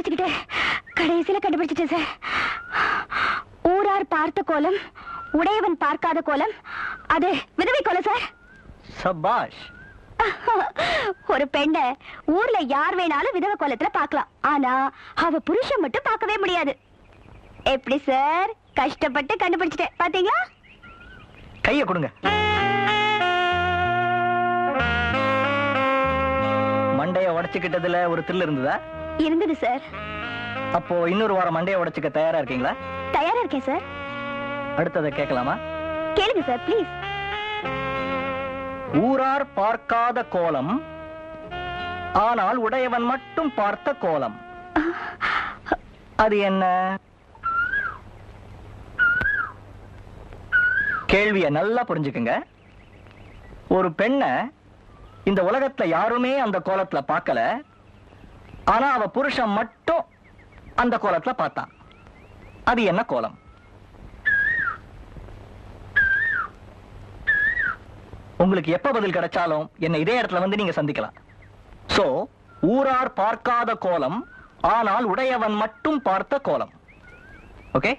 உடைச்சுக்கிட்டு கடைசியில கண்டுபிடிச்சிட்டேன் சார். ஊரார் பார்த்த கோலம் உடையவன் பார்க்காத கோலம் அது விதவை கோலம் சார். சபாஷ். ஒரு பெண்ணை ஊர்ல யார் வேணாலும் விதவை கோலத்துல பார்க்கலாம். ஆனா அவ புருஷன் மட்டும் பார்க்கவே முடியாது. எப்படி சார்? கஷ்டப்பட்டு கண்டுபிடிச்சிட்டேன். பாத்தீங்களா? கைய கொடுங்க. மண்டைய உடைச்சுக்கிட்டதுல ஒரு தில் இருந்ததா? இருந்தது சார் அப்போ இன்னொரு வாரம் மண்டைய உடைச்சுக்க தயாரா இருக்கீங்களா? தயாரா இருக்கேன் சார் அடுத்ததை கேட்கலாமா? கேளுங்க சார் ப்ளீஸ் ஊரார் பார்க்காத கோலம் ஆனால் உடையவன் மட்டும் பார்த்த கோலம். அது என்ன? கேள்விய நல்லா புரிஞ்சுக்குங்க. ஒரு பெண்ணை இந்த உலகத்துல யாருமே அந்த கோலத்துல பார்க்கல. ஆனா அவ புருஷன் மட்டும் அந்த கோலத்துல பார்த்தான் அது என்ன கோலம்? உங்களுக்கு எப்ப பதில் கிடைச்சாலும் என்ன இதே இடத்துல வந்து நீங்க சந்திக்கலாம். சோ ஊரார் பார்க்காத கோலம் ஆனால் உடையவன் மட்டும் பார்த்த கோலம். ஓகே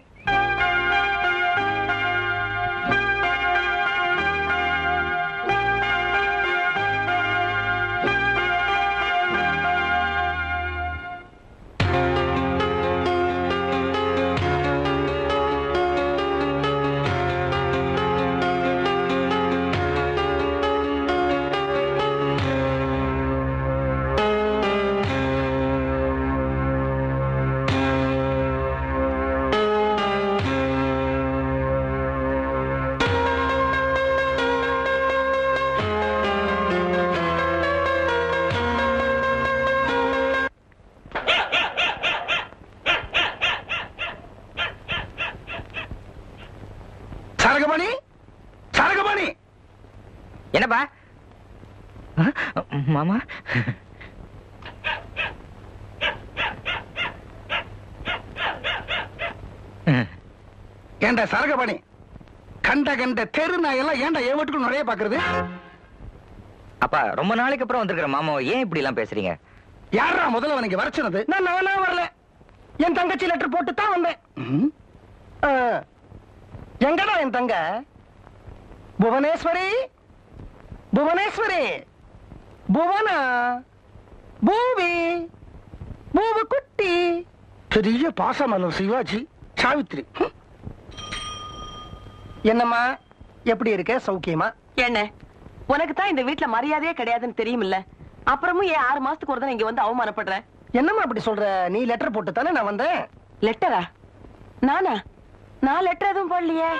மாமா? ஏண்டா சரகமணி கண்ட கண்ட தெரு நாயெல்லாம் ஏன்டா என் வீட்டுக்குள்ள நிறைய பாக்குறது? அப்பா ரொம்ப நாளைக்கு அப்புறம் வந்திருக்கிற மாமா ஏன் இப்படி எல்லாம் பேசுறீங்க? யாரா முதல்ல அவனுக்கு வர சொன்னது நான் நானா வரல. என் தங்கச்சி லெட்டர் போட்டு தான் வந்தேன். எங்கடா என் தங்க? புவனேஸ்வரி? புவனேஸ்வரி? புவனா? பூவி? பூவு குட்டி? பெரிய பாசமலர் சிவாஜி சாவித்ரி என்னம்மா எப்படி இருக்க? சௌக்கியமா? என்ன? உனக்கு தான் இந்த வீட்ல மரியாதையே கிடையாதுன்னு தெரியுமில்ல? அப்புறமும் ஏன் ஆறு மாசத்துக்கு ஒரு இங்க வந்து அவமானப்படுற? என்னம்மா அப்படி சொல்ற? நீ லெட்டர் போட்டு தானே நான் வந்தேன். லெட்டரா நானா? நான் லெட்டர் எதுவும் போடலையே.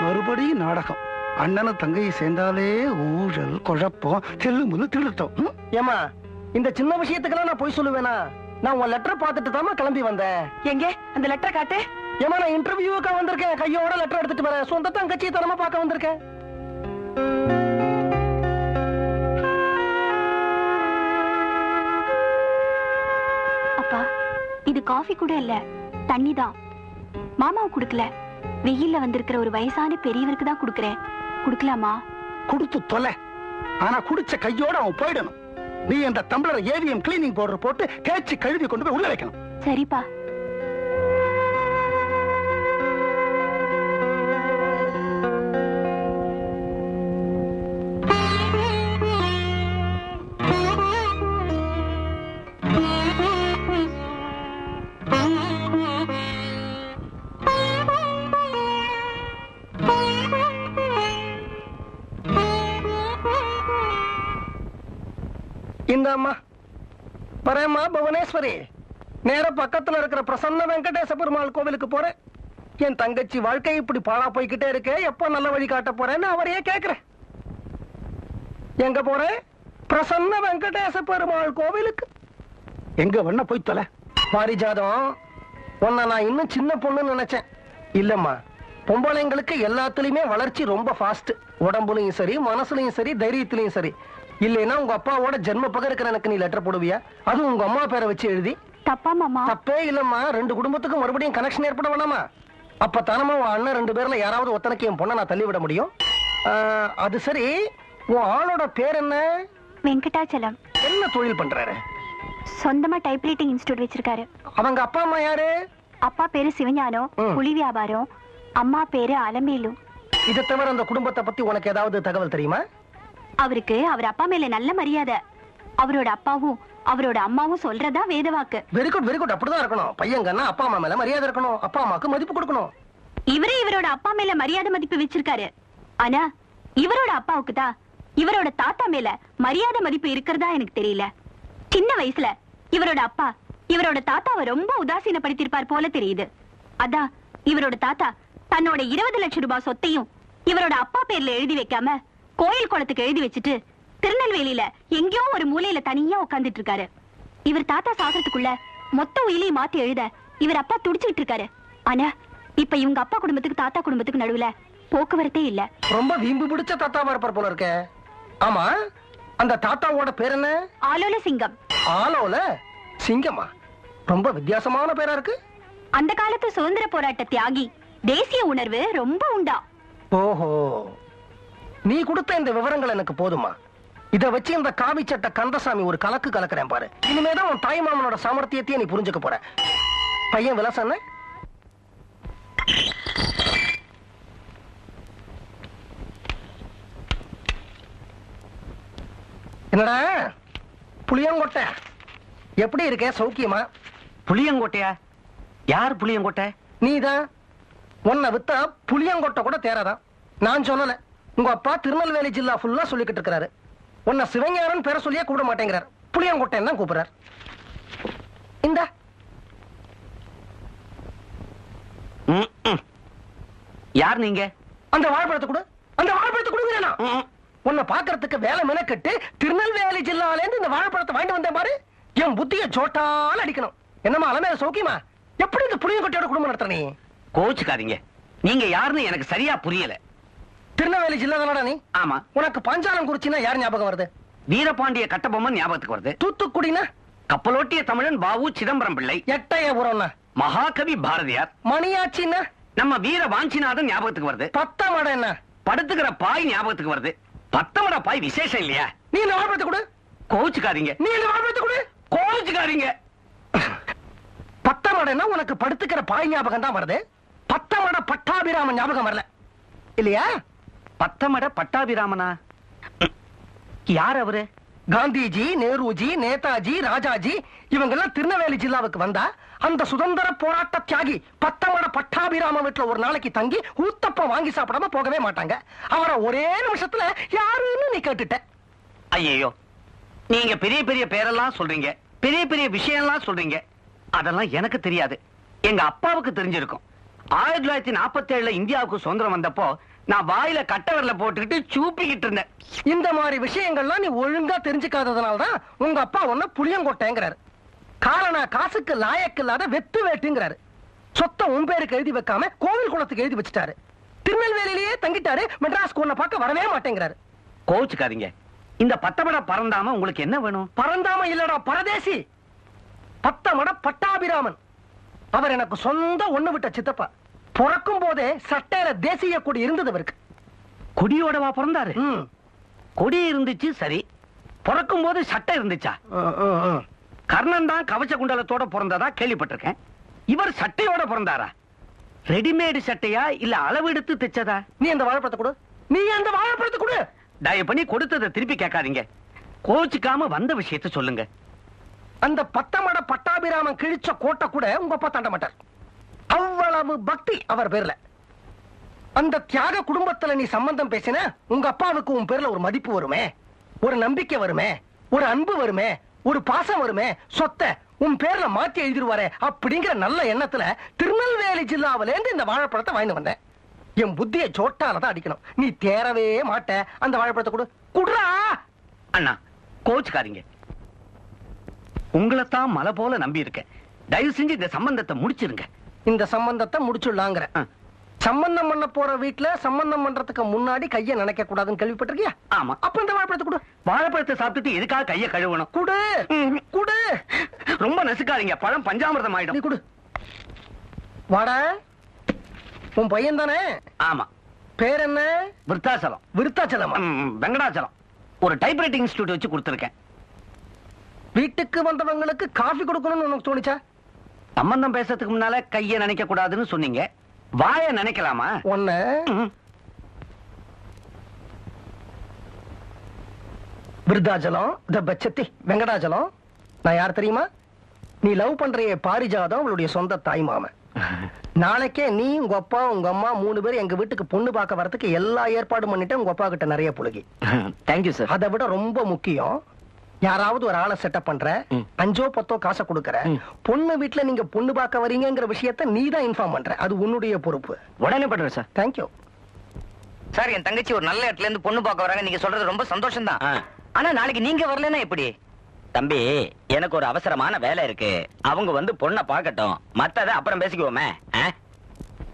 மறுபடியும் நாடகம். அண்ணனும் தங்கையை சேர்ந்தாலே ஊழல் குழப்பம் தெல்லுமுல்லு திருத்தம் ம், ஏமா இந்த சின்ன விஷயத்துக்கெல்லாம் நான் போய் சொல்லுவேனா? நான் உன் லெட்டர் பார்த்துட்டு தாமா கிளம்பி வந்தேன். எங்க? அந்த லெட்டர் காட்டு. ஏமா நான் இன்டர்வியூக்கா வந்திருக்கேன். கையோட லெட்டர் எடுத்துட்டு வரேன். சொந்த தங்கச்சி தரமா பார்க்க வந்திருக்கேன். அப்பா இது காஃபி கூட இல்ல. தண்ணி தான். மாமாவுக்கு கொடுக்கல. வெயில்ல வந்திருக்கிற ஒரு வயசான பெரியவருக்கு தான் கொடுக்கறேன். கொடுக்கலாமா? கொடுத்து தொலை. ஆனா குடிச்ச கையோட அவன் போயிடணும். நீ அந்த டம்ளர் ஏவிஎம் கிளீனிங் பவுடர் போட்டு தேய்ச்சி கழுவி கொண்டு போய் உள்ள வைக்கணும். சரிப்பா. வரேம்மா புவனேஸ்வரி நேர பக்கத்துல இருக்கிற பிரசன்ன வெங்கடேச பெருமாள் கோவிலுக்கு போறேன். என் தங்கச்சி வாழ்க்கை இப்படி பாழா போய்கிட்டே இருக்கே எப்போ நல்ல வழி காட்ட போறேன்னு அவரையே எங்க போறேன் பிரசன்ன வெங்கடேச பெருமாள் கோவிலுக்கு. எங்க வண்ண போய் தொலை? பாரிஜாதம் உன்னை நான் இன்னும் சின்ன பொண்ணுன்னு நினைச்சேன். இல்லம்மா பொம்பளைங்களுக்கு எல்லாத்துலயுமே வளர்ச்சி ரொம்ப ஃபாஸ்ட் உடம்புலயும் சரி மனசுலயும் சரி தைரியத்திலயும் சரி. இல்லைன்னா உங்க அப்பாவோட ஜென்ம பகம் இருக்கிற எனக்கு நீ லெட்டர் போடுவியா? அதுவும் உங்க அம்மா பேரை வச்சு எழுதி. தப்பா மாமா. தப்பே இல்லம்மா. ரெண்டு குடும்பத்துக்கும் மறுபடியும் கனெக்ஷன் ஏற்பட வேணாமா? அப்ப தானமா உன் அண்ணன் ரெண்டு பேர்ல யாராவது ஒத்தனைக்கு என் பொண்ணை நான் தள்ளி விட முடியும்? அது சரி. உன் ஆளோட பேர் என்ன? வெங்கடாச்சலம். என்ன தொழில் பண்றாரு? சொந்தமா டைப்ரைட்டிங் இன்ஸ்டியூட் வச்சிருக்காரு. அவங்க அப்பா அம்மா யாரு? அப்பா பேரு சிவஞானம். புலி வியாபாரம் அம்மா பேரு அலமேலு இதை தவிர அந்த குடும்பத்தை பத்தி உனக்கு ஏதாவது தகவல் தெரியுமா? அவருக்கு அவர் அப்பா மேல நல்ல மரியாதை. அவரோட அப்பாவும் அவரோட அம்மாவும் சொல்றதா வேதவாக்கு வெரி குட் வெரி குட் அப்படிதான் இருக்கணும். பையங்கன்னா அப்பா அம்மா மேல மரியாதை இருக்கணும். அப்பா அம்மாக்கு மதிப்பு கொடுக்கணும். இவரே இவரோட அப்பா மேல மரியாதை மதிப்பு வச்சிருக்காரு. ஆனா இவரோட அப்பாவுக்கு தான் இவரோட தாத்தா மேல மரியாதை மதிப்பு இருக்கிறதா எனக்கு தெரியல. சின்ன வயசுல இவரோட அப்பா இவரோட தாத்தாவை ரொம்ப உதாசீனப்படுத்திருப்பார் போல தெரியுது. அதான் இவரோட தாத்தா தன்னோட இருபது லட்சம் ரூபாய் சொத்தையும் இவரோட அப்பா பேர்ல எழுதி வைக்காம கோயில் குளத்துக்கு எழுதி வச்சுட்டு திருநெல்வேலியில எங்கேயோ ஒரு மூலையில தனியா உட்கார்ந்துட்டு இருக்காரு. இவர் தாத்தா சாகிறதுக்குள்ள மொத்த உயிலையும் மாத்தி எழுத இவர் அப்பா துடிச்சுக்கிட்டு இருக்காரு. ஆனா இப்ப இவங்க அப்பா குடும்பத்துக்கு தாத்தா குடும்பத்துக்கு நடுவுல போக்குவரத்தே இல்ல. ரொம்ப வீம்பு பிடிச்ச தாத்தாவா இருப்பார் போல இருக்க. ஆமா அந்த தாத்தாவோட பேர் என்ன? ஆலோல சிங்கம். ஆலோல? சிங்கமா? ரொம்ப வித்தியாசமான பேரா இருக்கு. அந்த காலத்து சுதந்திர போராட்ட தியாகி தேசிய உணர்வு ரொம்ப உண்டா. ஓஹோ. நீ கொடுத்த இந்த விவரங்கள் எனக்கு போதுமா? இத வச்சு இந்த காவி சட்ட கந்தசாமி ஒரு கலக்கு கலக்குறேன் பாரு. இனிமேதான் உன் தாய் மாமனோட சாமர்த்தியத்தையே நீ புரிஞ்சுக்க போற. பையன் விலாசம் என்ன? என்னடா? புளியங்கொட்டை. எப்படி இருக்க சௌக்கியமா? புளியங்கோட்டையா? யார் புளியங்கோட்டை? நீதான். உன்னை வித்தா புளியங்கொட்டை கூட தேராதான் நான் சொல்லல. உங்க அப்பா திருநெல்வேலி ஜில்லா ஃபுல்லா சொல்லிக்கிட்டு இருக்கிறாரு. உன்னை சிவஞானன் பேர சொல்லியே கூப்பிட மாட்டேங்கிறார். புளியங்கொட்டைன்னு தான் கூப்பிடுறார். இந்த. யார் நீங்க? அந்த வாழைப்பழத்தை கொடு. அந்த வாழைப்பழத்தை கொடுங்க. உன்னை பாக்குறதுக்கு வேலை மெனக்கெட்டு திருநெல்வேலி ஜில்லால இருந்து இந்த வாழைப்பழத்தை வாங்கிட்டு வந்தேன் பாரு. என் புத்திய ஜோட்டால அடிக்கணும். என்னமா அலமேல சௌக்கியமா? எப்படி இந்த புளியங்கொட்டையோட குடும்பம் நடத்துற நீ? கோச்சுக்காதீங்க. நீங்க யாருன்னு எனக்கு சரியா புரியல. திருநெல்வேலி ஜில்லா தானடா நீ? ஆமா. உனக்கு பஞ்சாலம் குறிச்சின்னா யார் ஞாபகம் வருது? வீரபாண்டிய கட்டபொம்மன் ஞாபகத்துக்கு வருது. தூத்துக்குடினா? கப்பலோட்டிய தமிழன் பாவு சிதம்பரம் பிள்ளை. எட்டயபுரம்னா மகாகவி பாரதியார். மணியாச்சின்னா? நம்ம வீர வாஞ்சிநாதன் ஞாபகத்துக்கு வருது. பத்தாமட என்ன படுத்துக்கிற பாய் ஞாபகத்துக்கு வருது. பத்தமட பாய் விசேஷம் இல்லையா? நீ வாழைப்பழத்தை கொடு? கோச்சுக்காதீங்க நீ வாழைப்பழத்தை கொடு? கோச்சுக்காதீங்க பத்தமடன்னா உனக்கு படுத்துக்கிற பாய் ஞாபகம் தான் வருது. பத்தமட பட்டாபிராமன் ஞாபகம் வரல. இல்லையா? பத்தமட பட்டாபிராமனா. யார் அவரு காந்திஜி நேருஜி நேதாஜி ராஜாஜி இவங்க எல்லாம் திருநெல்வேலி ஜில்லாவுக்கு வந்தா அந்த சுதந்திர போராட்ட தியாகி பத்தமட பட்டாபிராம வீட்டுல ஒரு நாளைக்கு தங்கி ஊத்தப்பம் வாங்கி சாப்பிடாம போகவே மாட்டாங்க. அவரை ஒரே நிமிஷத்துல யாருன்னு நீ கேட்டுட்ட. ஐயோ நீங்க பெரிய பெரிய பேரெல்லாம் சொல்றீங்க. பெரிய பெரிய விஷயம்லாம் சொல்றீங்க. அதெல்லாம் எனக்கு தெரியாது. எங்க அப்பாவுக்கு தெரிஞ்சிருக்கும். ஆயிரத்தி தொள்ளாயிரத்தி நாற்பத்தி ஏழுல இந்தியாவுக்கு சுதந்திரம் வந்தப்போ நான் வாயில கட்டவரில போட்டுக்கிட்டு சூப்பிக்கிட்டு இருந்தேன். இந்த மாதிரி விஷயங்கள்லாம் நீ ஒழுங்கா தெரிஞ்சுக்காததுனால தான் உங்க அப்பா உன்ன புளியங்கொட்டைங்கிறாரு. காரணா காசுக்கு லாயக்கு இல்லாத வெத்து வேட்டுங்கிறாரு. சொத்தை உன் பேருக்கு எழுதி வைக்காம கோவில் குளத்துக்கு எழுதி வச்சுட்டாரு. திருநெல்வேலியிலேயே தங்கிட்டாரு மெட்ராஸ் உன்னை பார்க்க வரவே மாட்டேங்கிறாரு. கோச்சுக்காதீங்க இந்த பத்தமட பறந்தாம உங்களுக்கு என்ன வேணும்? பரந்தாம இல்லடா பரதேசி! பத்தமட பட்டாபிராமன். அவர் எனக்கு சொந்த ஒண்ணு விட்ட சித்தப்பா. பிறக்கும் போதே சட்டையில தேசிய கொடி இருந்தது அவருக்கு. கொடியோடவா பிறந்தாரு. ம். கொடி இருந்துச்சு சரி. பிறக்கும் போது சட்டை இருந்துச்சா. கர்ணன் தான் கவச்ச குண்டலத்தோட பிறந்ததா கேள்விப்பட்டிருக்கேன். இவர் சட்டையோட பிறந்தாரா? ரெடிமேடு சட்டையா இல்ல அளவெடுத்து தைச்சதா? நீ அந்த வாழைப்பழத்தை கொடு. நீ அந்த வாழைப்பழத்தை கொடு. தயவு பண்ணி கொடுத்ததை திருப்பி கேட்காதீங்க. கோச்சுக்காம வந்த விஷயத்த சொல்லுங்க. அந்த பத்தமட பட்டாபிராமன் கிழிச்ச கோட்டை கூட உங்க அப்பா தாண்ட மாட்டார். அவ்வளவு பக்தி அவர் பேர்ல. அந்த தியாக குடும்பத்துல நீ சம்பந்தம் பேசின உங்க அப்பாவுக்கு உன் பேர்ல ஒரு மதிப்பு வருமே ஒரு நம்பிக்கை வருமே ஒரு அன்பு வருமே ஒரு பாசம் வருமே சொத்தை உன் பேர்ல மாத்தி எழுதிருவாரு அப்படிங்கிற நல்ல எண்ணத்துல திருநெல்வேலி ஜில்லாவில இருந்து இந்த வாழைப்பழத்தை வாங்கி வந்தேன். என் புத்திய சோட்டால தான் அடிக்கணும். நீ தேரவே மாட்ட. அந்த வாழைப்பழத்தை கொடு. குடுறா! அண்ணா கோச்சுக்காதீங்க. உங்களைத்தான் மலை போல நம்பி இருக்கேன் தயவு செஞ்சு இந்த சம்பந்தத்தை முடிச்சிருங்க. இந்த சம்பந்தத்தை முடிச்சுடலாங்கிற. சம்பந்தம் பண்ண போற வீட்ல சம்பந்தம் பண்றதுக்கு முன்னாடி கைய நினைக்க கூடாதுன்னு கேள்விப்பட்டிருக்கியா? ஆமா. அப்ப இந்த வாழைப்பழத்தை கொடு. வாழைப்பழத்தை சாப்பிட்டுட்டு எதுக்காக கைய கழுவணும்? குடு. குடு. ரொம்ப நசுக்காதீங்க. பழம் பஞ்சாமிர்தம் நீ ஆயிடும் குடு. வாடா. உன் பையன் தானே? ஆமா. பேர் என்ன? விருத்தாச்சலமா? ம், வெங்கடாச்சலம். ஒரு டைப்ரைட்டிங் இன்ஸ்டியூட் வச்சு கொடுத்துருக்கேன். வீட்டுக்கு வந்தவங்களுக்கு காஃபி கொடுக்கணும்னு உனக்கு தோணுச்சா? சம்பந்தம் பேசுறதுக்கு முன்னால கைய நினைக்க கூடாதுன்னு சொன்னீங்க. வாய நினைக்கலாமா? ம். விருத்தாச்சலம் த பச்சத்தி வெங்கடாச்சலம் நான் யார் தெரியுமா? நீ லவ் பண்றிய பாரிஜாதம் அவளுடைய சொந்த தாய் மாமன். நாளைக்கே நீ உங்க அப்பா உங்க அம்மா மூணு பேர் எங்க வீட்டுக்கு பொண்ணு பார்க்க வரதுக்கு எல்லா ஏற்பாடும் பண்ணிட்டு உங்க அப்பா கிட்ட நிறைய புழுகி. தேங்க்யூ சார் அதை விட ரொம்ப முக்கியம் யாராவது ஒரு ஆளை செட்டப் பண்ற. அஞ்சோ பத்தோ காசை கொடுக்கற. பொண்ணு வீட்டுல நீங்க பொண்ணு பார்க்க வரீங்கங்கிற விஷயத்த நீ தான் இன்ஃபார்ம் பண்ற. அது உன்னுடைய பொறுப்பு. உடனே பண்றேன் சார் தேங்க்யூ சார் என் தங்கச்சி ஒரு நல்ல இடத்துல இருந்து பொண்ணு பார்க்க வராங்க. நீங்க சொல்றது ரொம்ப சந்தோஷம் தான் ஆனா நாளைக்கு நீங்க வரலன்னா எப்படி? தம்பி எனக்கு ஒரு அவசரமான வேலை இருக்கு. அவங்க வந்து பொண்ணை பார்க்கட்டும். மத்தத அப்புறம் பேசிக்குவோமே?